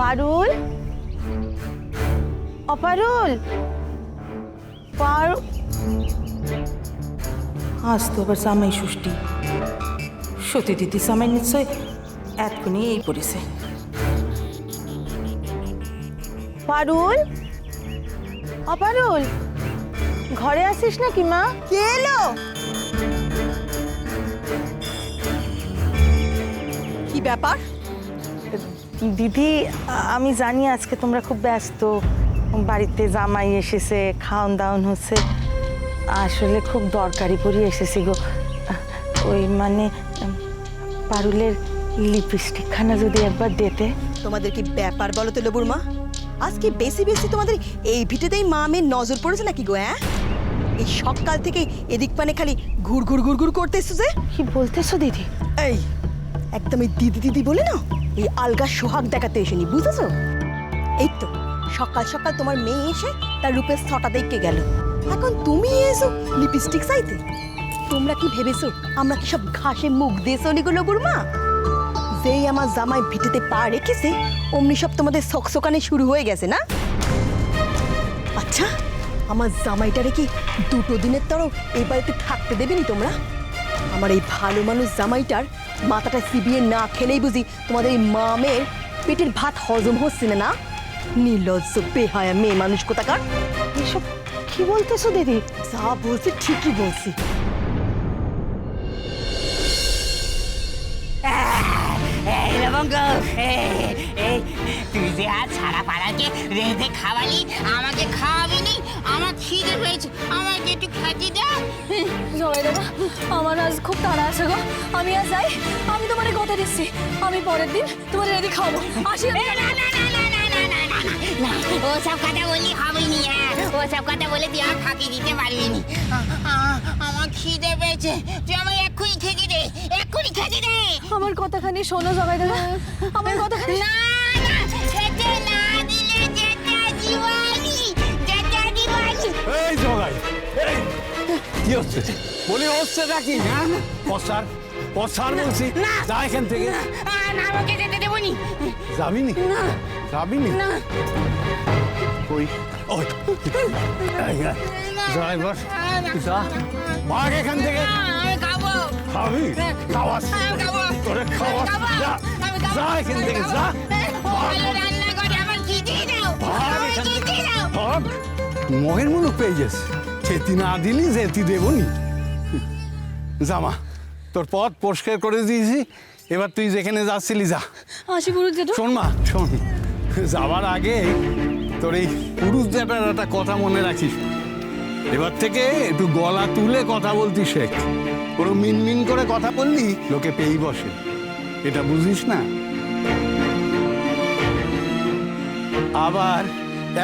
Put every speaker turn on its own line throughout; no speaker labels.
পারুল অপারুল? পারু আজ তো আবার জামাই ষষ্ঠী। সতী দিদি জামাই নিশ্চয় এতক্ষণই এই পড়েছে। পারুল? অপারুল? ঘরে আসিস নাকি মা? কে এলো?
কি ব্যাপার?
দিদি আমি জানি আজকে তোমরা খুব ব্যস্ত। বাড়িতে জামাই এসেছে খাওন দাওন হচ্ছে। আসলে খুব দরকারি করে এসেছি গো। ওই মানে পারুলের লিপস্টিকখানা যদি একবার দিতে।
তোমাদের কি ব্যাপার বলো তো লবুর মা? আজকে বেশি বেশি তোমাদের এই ভিটেতেই মা মেয়ের নজর পড়েছে নাকি গো হ্যাঁ এই সকাল থেকে এদিক পানে খালি ঘুর ঘুর ঘুর ঘুর করতে এসছো যে?
কি বলতেছো দিদি?
এই একদম এই দিদি দিদি বলে না এই আলগা সোহাগ দেখাতে এসেনি বুঝেছ? এই তো, সকাল সকাল তোমার মেয়ে এসে তার রূপের ছটা দেখকে গেল। এখন তুমি এসো লিপস্টিক চাইতে। তোমরা কি ভেবেছো, আমরা কি সব ঘাসে মুখ দিয়ে চলি গো লেবুর মা? যেই আমার জামাই ভিটেতে পা রেখেছে, অমনি সব তোমাদের সকসকানে শুরু হয়ে গেছে, না? আচ্ছা আমার জামাইটারে কি দুটো দিনের তরও এই বাড়িতে থাকতে দেবেনি তোমরা? আমার এই ভালো মানুষ জামাইটার মাথাটা চিবিয়ে না খেলেই বুঝি তোমাদের এই মামের পেটের ভাত হজম হচ্ছে না না? নির্লজ্জ, বেহায়া মেয়ে মানুষ কোথাকার?
এসব কি বলতেছো দিদি?
যা বলছি ঠিকই বলছি।
আমাকে খাওয়াবিনি আমার খিদে পেয়েছে আমাকে একটু খাতি দে?
ভাই দাদা আমার আজ খুব তাড়া আছে গো আমি আজ যাই আমি তোমারে কথা দিচ্ছি আমি পরের দিন তোমার রেডি খাব আসি
ও সব কথা বলি হবেনি ও সব কথা বলে তুই আমার ফাঁকি দিতে পারবিনি আমার খিদে পেয়েছে তুই আমার এক্ষুনি খেতে দে এক্ষুনি খেতে দে
আমার কথাখানি শোনো সবাই দাদা আমার কথাখানি
না না খেতে না
কি হচ্ছে? বলি হচ্ছে নাকি হ্যাঁ পসার বলছি। যা এখান থেকে।
না আমাকে যেতে দেবনি
যাবিনি? যাবিনি?
না।
ওই। ড্রাইভার এখান থেকে।
খাবি।
যা। এখান থেকে এখান থেকে মহের মুলুক পেয়ে গেছে। খেতি না দিলি যেতি দেবনি। জামা তোর পথ পরিষ্কার করে দিয়েছি এবার তুই যেখানে যাচ্ছিলি যা।
আসি জেঠু
শোন মা শোন যাওয়ার আগে তোর এই পুরুষ জ্যাটার একটা কথা মনে রাখিস। এবার থেকে একটু গলা তুলে কথা বলতি শেখ। পুরো মিনমিন করে কথা বললি লোকে পেয়েই বসে। এটা বুঝিস না? আবার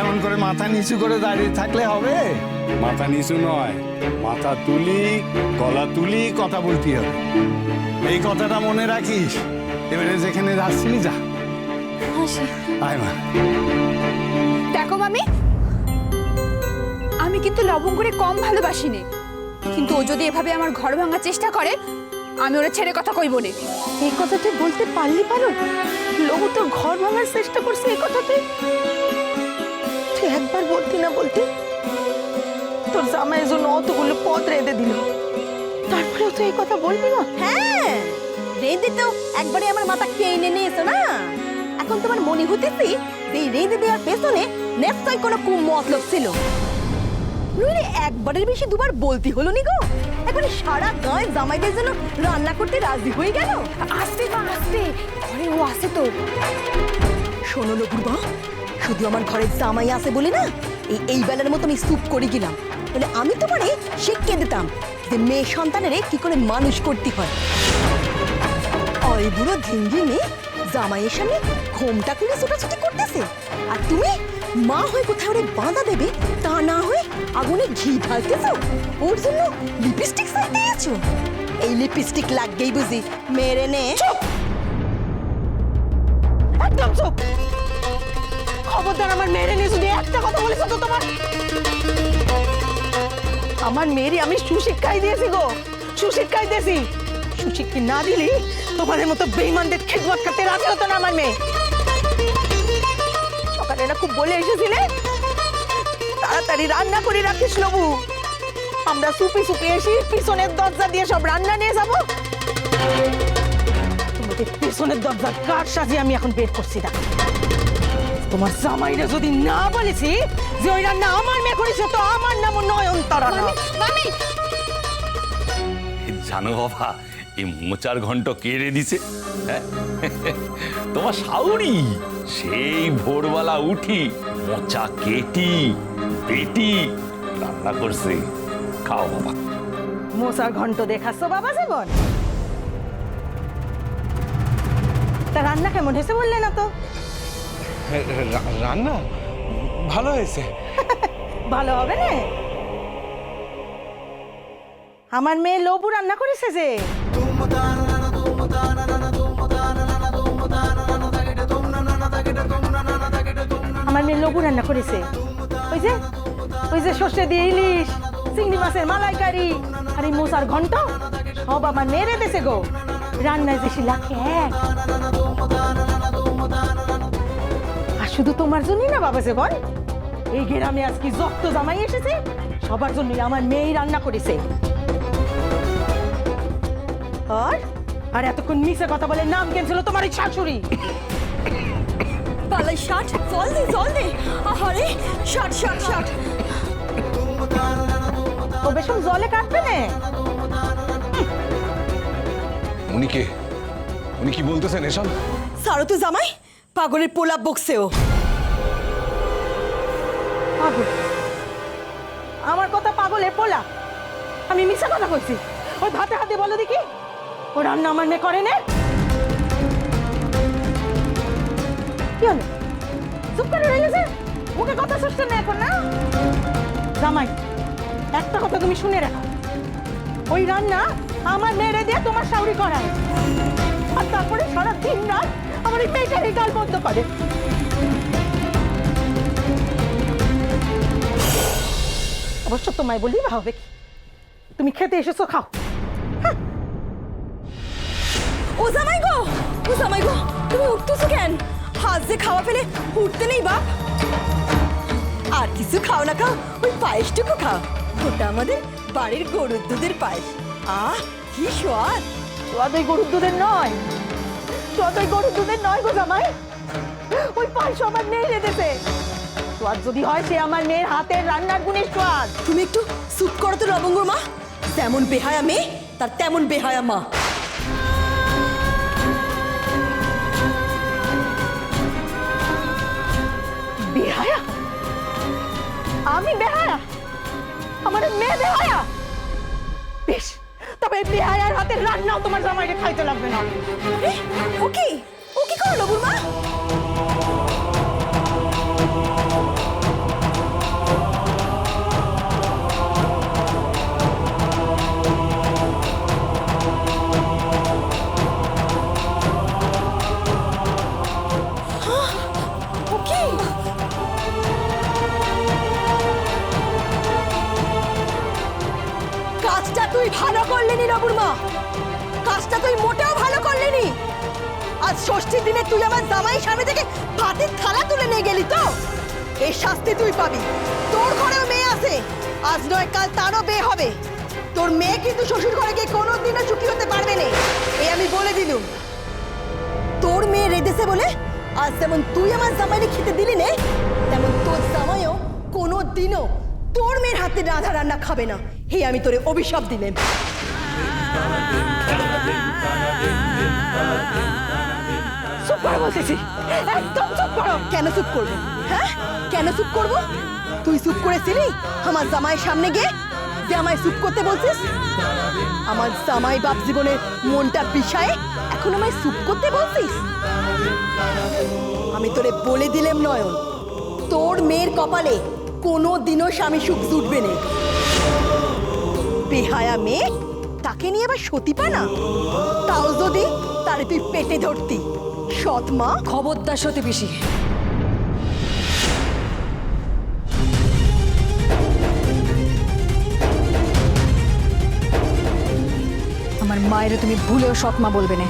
এমন করে মাথা নিচু করে দাঁড়িয়ে থাকলে হবে? মাথা নিচু নয় মাথা তুলি গলা তুলি কথা বলতে হবে। এই কথাটা মনে রাখিস এবারে যেখানে যাচ্ছিলি যা।
আসি
আয় মা।
দেখো মামি আমি কিন্তু লবঙ্গরে কম ভালোবাসিনি। কিন্তু ও যদি এভাবে আমার ঘর ভাঙার চেষ্টা করে আমি ওরা ছেড়ে কথা কইব না।
এই কথা তুই বলতে পারলি পারো লোক তোর ঘর ভাঙার চেষ্টা করছে এই কথা তুই? তুই একবার বলতি না বলতি? তোর জামাইয়ের জন্য অতগুলো পদ রেঁধে দিল। তারপরেও তুই এই কথা বলবি না?
হ্যাঁ রেঁধে তো একবারে আমার মাথা কেনে নিয়েছো না? এখন তোমার মনে হতেছি এই রেঁধে দেওয়ার পেছনে নিশ্চয় কোনো কুম মতলব ছিল। নইলে একবারের বেশি দুবার বলতি হলো নি গো। এখন সারা গায়ে জামাইদের জন্য রান্না করতে রাজি হয়ে গেল।
আসতে বা আসতে। ঘরে ও আসে তো।
শোনো লঘুরবা শুধু আমার ঘরে জামাই আছে বলে না এই এই বেলার মতো আমি স্তুপ করে গেলাম। তাহলে আমি তোমারে শিখিয়ে দিতাম যে মেয়ে সন্তানের কি করে মানুষ করতে হয়। অয় বুড়ো ধিঙ্গি মেয়ে জামাইয়ের সামনে ঘোমটা খুলে ছোটাছুটি করতেছে। আর তুমি মা হয়ে কোথায় ওরে বাঁধা দেবে তা না হয়ে আগুনে ঘি ঢালতেছো? ওর জন্য লিপস্টিক সাইড দিয়েছ? এই লিপস্টিক লাগবেই বুঝি। মেরে নে।
একদম চুপ! খবরদার আমার মেয়েরে নিয়ে যদি একটা কথা বলেছ তো তোমার আমার মেয়েরই আমি সুশিক্ষাই দিয়েছি গো। সুশিক্ষাই দিয়েছি। সুশিক্ষা না দিলে তোমাদের মতো বেইমানদের খেদমত করতে রাজি হতো না আমার মেয়ে।
সকালে না খুব বলে এসেছিলে? তাড়াতাড়ি রান্না করে রাখিস লবু আমরা সুপি সুপি এসে পিছনের দরজা দিয়ে সব রান্না নিয়ে যাব।
তোমাদের পেছনের দরজার কাঠ সাজিয়ে আমি এখন বের করছি না। তোমার জামাইরা যদি না বলেছি যে ওই রান্না আমার মেয়ে করেছে, তো না
মামি
জানো বাবা এই মোচার ঘন্ট কেড়ে দিছে? হ্যাঁ? তোমার সাউরি সেই ভোরবেলা উঠি মোচা কেটি বেটি রান্না করছে। খাও বাবা।
মশার ঘন্ট দেখাচ্ছ বাবা জীবন? তা রান্না কেমন হয়েছে বললে না তো?
রান্না ভালো হয়েছে।
ভালো হবে না? আমার মেয়ে লবু রান্না করেছে যে। আমার মেয়ে লবু রান্না করেছে। ওই যে ওই যে সর্ষে দিয়ে ইলিশ, চিংড়ি মাছের মালাইকারি, আর এই মোচার ঘন্ট, সব আমার মেয়ে রেঁধেছে গো। রান্নায় বেশি এক। আর শুধু তোমার জন্যই না বাবা জীবন এই গ্রামে আজকে যত জামাই এসেছে, সবার জন্যই আমার মেয়েই রান্না করেছে। আর আর এতক্ষণ মিশে কথা বলে নাম কেন তোমার এই শাশুড়ি।
পালাই শার্ট জল দে জল দে আহারে শার্ট শার্ট শার্ট
ও বেশন জলে কাটবে না?
উনি কে? উনি কি বলতেছেন এসব?
সারো তো জামাই পাগলের পোলাপ বকছেও।
পাগল? আমার কথা পাগলের পোলা আমি মিশা কথা কইছি ওই ভাতে হাতে বলো দেখি। ও রান্না আমার মেয়ে করে না। কি কথা না? জামাই, একটা কথা তুমি শুনে ওই রান্না আমার মেয়েরে দিয়ে তোমার করায়। আর তারপরে সারা দিন রাত আমার অবশ্য তোমায় বলি হবে তুমি খেতে এসেছ, খাও।
ও জামাই গো ও জামাই গো তুমি উঠতেছো কেন? হাত যে খাওয়া ফেলে উঠতে নেই বাপ। আর কিছু খাও না খাও। ওই পায়েসটুকু খাও। ওটা আমাদের বাড়ির গরুর দুধের পায়েস। আহ কি স্বাদ!
সোয়াদ ওই গরুর দুধের নয়। সোয়াদ ওই গরুর দুধের নয় গো জামাই। ওই পায়েস আমার মেয়ে রেঁধেছে। সোয়াদ যদি হয় সে আমার মেয়ের হাতের রান্নার গুণের সোয়াদ
তুমি একটু চুপ করো তো লবঙ্গ মা। যেমন বেহায়া মেয়ে তার তেমন বেহায়া মা।
বেহায়া? আমি বেহায়া? আমার মেয়ে বেহায়া? বেশ, তবে বেহায়ার হাতে রান্নাও তোমার জামাইকে খাইতে লাগবে না।
ও কি? ও কি করল লবুর করলি নি রবুর মা কাজটা তুই মোটেও ভালো করলি নি আজ ষষ্ঠীর দিনে তুই আমার জামাই সামনে থেকে ভাতের থালা তুলে নিয়ে গেলি তো? এর শাস্তি তুই পাবি। তোর ঘরেও মেয়ে আছে। আজ নয়, কাল তারও বিয়ে হবে। তোর মেয়ে কিন্তু শ্বশুর ঘরে গিয়ে কোনোদিনও সুখী হতে পারবে না। এই আমি বলে দিলুম। তোর মেয়ে রেঁধেছে বলে আজ যেমন তুই আমার জামাইরে খেতে দিলি নে, তেমন তোর জামাইও কোনো দিনও তোর মেয়ের হাতে রাধা রান্না খাবে না। হে আমি তোরে অভিশাপ দিলেন
চুপ করে বলতেছি। একদম চুপ করো।
কেন চুপ করব? হ্যাঁ? কেন চুপ করব? তুই চুপ করেছিলি? আমার জামাই সামনে গিয়ে যে আমায় চুপ করতে বলছিস? আমার জামাই বাপ জীবনের মনটা বিষায়, এখন আমায় চুপ করতে বলছিস? আমি তোরে বলে দিলাম, নয়ন। তোর মেয়ের কপালে কোনো দিনও স্বামী সুখ জুটবে না। বেহায়া মেয়ে তাকে নিয়ে আবার সতী পানা? তাও যদি তার তুই পেটে ধরতি। সৎ মা?
খবরদার সতী পিসি। আমার মায়ের তুমি ভুলেও সৎ মা বলবে না।